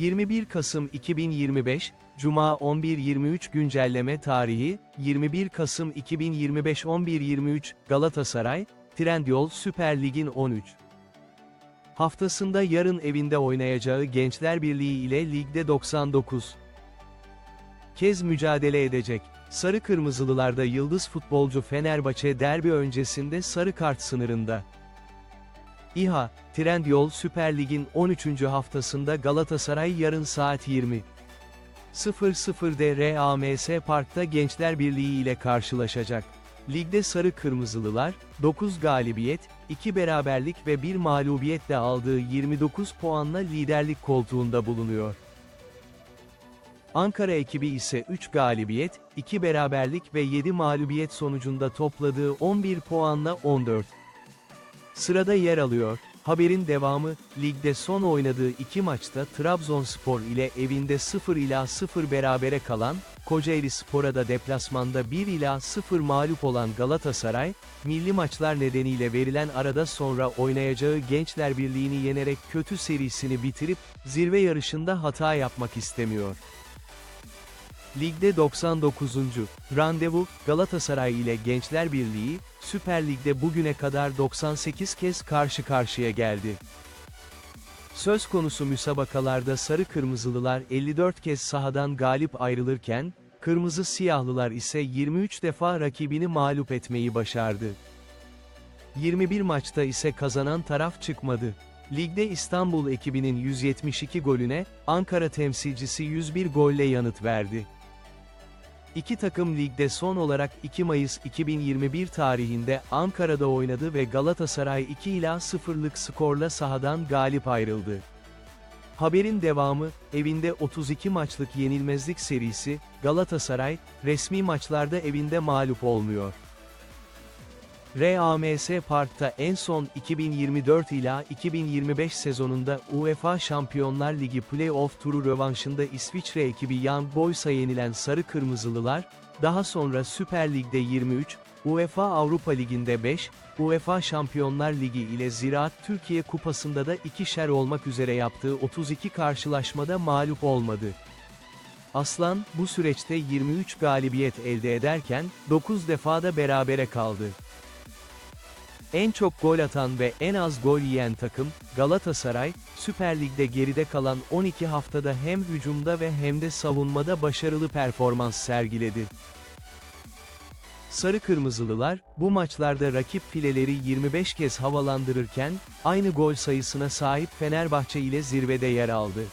21 Kasım 2025, Cuma 11.23 güncelleme tarihi, 21 Kasım 2025 11.23, Galatasaray, Trendyol Süper Lig'in 13. Haftasında yarın evinde oynayacağı Gençler Birliği ile Lig'de 99 kez mücadele edecek. Sarı Kırmızılılarda yıldız futbolcu Fenerbahçe derbi öncesinde sarı kart sınırında. İHA, Trendyol Süper Lig'in 13. haftasında Galatasaray yarın saat 20. 00'de RAMS Park'ta Gençler Birliği ile karşılaşacak. Ligde Sarı Kırmızılılar, 9 galibiyet, 2 beraberlik ve 1 mağlubiyetle aldığı 29 puanla liderlik koltuğunda bulunuyor. Ankara ekibi ise 3 galibiyet, 2 beraberlik ve 7 mağlubiyet sonucunda topladığı 11 puanla 14. Sırada yer alıyor. Haberin devamı, ligde son oynadığı iki maçta Trabzonspor ile evinde 0 ila 0 berabere kalan, Kocaeli Spor'a da deplasmanda 1 ila 0 mağlup olan Galatasaray, milli maçlar nedeniyle verilen arada sonra oynayacağı Gençler Birliği'ni yenerek kötü serisini bitirip, zirve yarışında hata yapmak istemiyor. Ligde 99. randevu, Galatasaray ile Gençler Birliği, Süper Lig'de bugüne kadar 98 kez karşı karşıya geldi. Söz konusu müsabakalarda Sarı Kırmızılılar 54 kez sahadan galip ayrılırken, Kırmızı Siyahlılar ise 23 defa rakibini mağlup etmeyi başardı. 21 maçta ise kazanan taraf çıkmadı. Ligde İstanbul ekibinin 172 golüne, Ankara temsilcisi 101 golle yanıt verdi. İki takım ligde son olarak 2 Mayıs 2021 tarihinde Ankara'da oynadı ve Galatasaray 2 ila 0'lık skorla sahadan galip ayrıldı. Haberin devamı, evinde 32 maçlık yenilmezlik serisi, Galatasaray, resmi maçlarda evinde mağlup olmuyor. RAMS Park'ta en son 2024 ila 2025 sezonunda UEFA Şampiyonlar Ligi Play-off turu rövanşında İsviçre ekibi Young Boys'a yenilen Sarı Kırmızılılar, daha sonra Süper Lig'de 23, UEFA Avrupa Ligi'nde 5, UEFA Şampiyonlar Ligi ile Ziraat Türkiye Kupası'nda da ikişer olmak üzere yaptığı 32 karşılaşmada mağlup olmadı. Aslan, bu süreçte 23 galibiyet elde ederken, 9 defada berabere kaldı. En çok gol atan ve en az gol yiyen takım, Galatasaray, Süper Lig'de geride kalan 12 haftada hem hücumda ve hem de savunmada başarılı performans sergiledi. Sarı Kırmızılılar, bu maçlarda rakip fileleri 25 kez havalandırırken, aynı gol sayısına sahip Fenerbahçe ile zirvede yer aldı.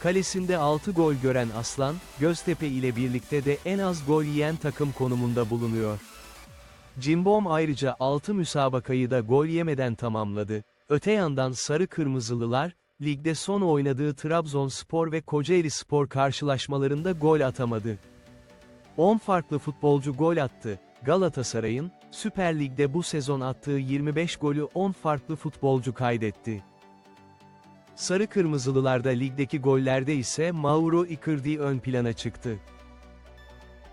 Kalesinde 6 gol gören Aslan, Göztepe ile birlikte de en az gol yiyen takım konumunda bulunuyor. Cimbom ayrıca 6 müsabakayı da gol yemeden tamamladı. Öte yandan Sarı Kırmızılılar, ligde son oynadığı Trabzonspor ve Kocaeli Spor karşılaşmalarında gol atamadı. 10 farklı futbolcu gol attı. Galatasaray'ın, Süper Lig'de bu sezon attığı 25 golü 10 farklı futbolcu kaydetti. Sarı Kırmızılılarda ligdeki gollerde ise Mauro Icardi ön plana çıktı.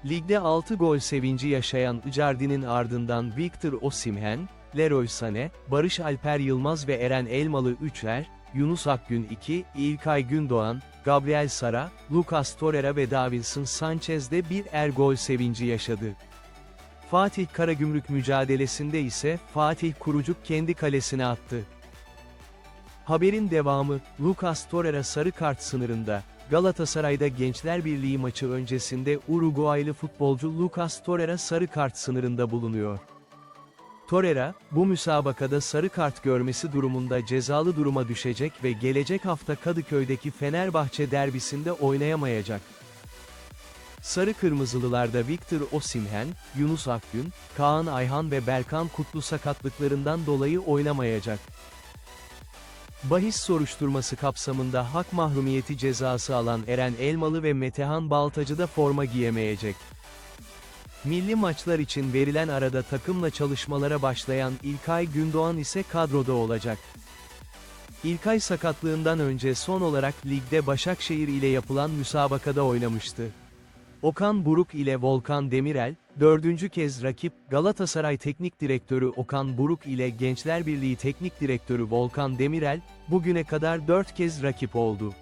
Ligde 6 gol sevinci yaşayan Icardi'nin ardından Victor Osimhen, Leroy Sané, Barış Alper Yılmaz ve Eren Elmalı 3'er, Yunus Akgün 2, İlkay Gündoğan, Gabriel Sara, Lucas Torreira ve Davinson Sanchez de bir er gol sevinci yaşadı. Fatih Karagümrük mücadelesinde ise Fatih Kurucuk kendi kalesine attı. Haberin devamı, Lucas Torreira sarı kart sınırında, Galatasaray'da Gençler Birliği maçı öncesinde Uruguaylı futbolcu Lucas Torreira sarı kart sınırında bulunuyor. Torreira, bu müsabakada sarı kart görmesi durumunda cezalı duruma düşecek ve gelecek hafta Kadıköy'deki Fenerbahçe derbisinde oynayamayacak. Sarı Kırmızılılarda Victor Osimhen, Yunus Akgün, Kaan Ayhan ve Berkan Kutlu sakatlıklarından dolayı oynamayacak. Bahis soruşturması kapsamında hak mahrumiyeti cezası alan Eren Elmalı ve Metehan Baltacı da forma giyemeyecek. Milli maçlar için verilen arada takımla çalışmalara başlayan İlkay Gündoğan ise kadroda olacak. İlkay sakatlığından önce son olarak ligde Başakşehir ile yapılan müsabakada oynamıştı. Okan Buruk ile Volkan Demirel, Dördüncü kez rakip, Galatasaray Teknik Direktörü Okan Buruk ile Gençler Birliği Teknik Direktörü Volkan Demirel, bugüne kadar dört kez rakip oldu.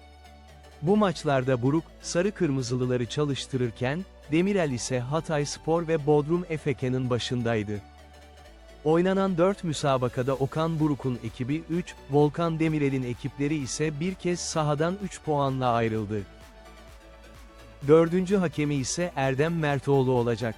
Bu maçlarda Buruk, Sarı Kırmızılıları çalıştırırken, Demirel ise Hatay Spor ve Bodrum Efeke'nin başındaydı. Oynanan 4 müsabakada Okan Buruk'un ekibi 3, Volkan Demirel'in ekipleri ise bir kez sahadan 3 puanla ayrıldı. Dördüncü hakemi ise Erdem Mertoğlu olacak.